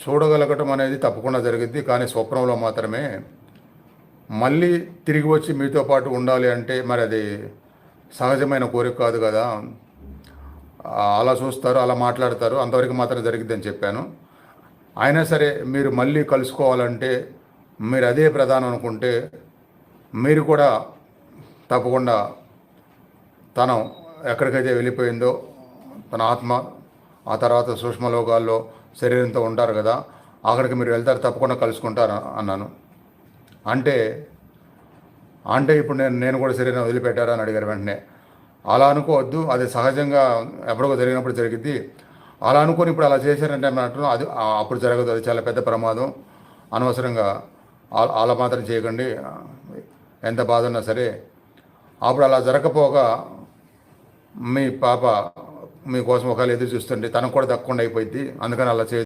చూడగలగటం అనేది తప్పకుండా జరిగింది. కానీ స్వప్నంలో మాత్రమే మళ్ళీ తిరిగి వచ్చి మీతో పాటు ఉండాలి అంటే మరి అది సహజమైన కోరిక కాదు కదా. అలా చూస్తారు అలా మాట్లాడతారు. అంతవరకు మాత్రం జరిగిద్దని చెప్పాను. అయినా సరే మీరు మళ్ళీ కలుసుకోవాలంటే మీరు అదే ప్రధానం అనుకుంటే మీరు కూడా తప్పకుండా తను ఎక్కడికైతే వెళ్ళిపోయిందో తన ఆత్మ ఆ తర్వాత సూక్ష్మలోకాల్లో శరీరంతో ఉంటారు కదా అక్కడికి మీరు వెళ్తారు తప్పకుండా కలుసుకుంటారు అన్నాను. అంటే అంటే ఇప్పుడు నేను నేను కూడా శరీరం వదిలిపెట్టారా అని అడిగారు వెంటనే. అలా అనుకోవద్దు అది సహజంగా ఎప్పుడో జరిగినప్పుడు జరిగింది అలా అనుకొని ఇప్పుడు అలా చేశారంటే అన్నట్టు అది అప్పుడు జరగదు అది చాలా పెద్ద ప్రమాదం. అనవసరంగా అలా మాత్రం చేయకండి ఎంత బాధ ఉన్నా సరే. అప్పుడు అలా జరగకపోగా మీ పాప మీకోసం ఒకవేళ ఎదురు చూస్తుంటే తనకు కూడా దక్కకుండా అయిపోయింది. అందుకని అలా చే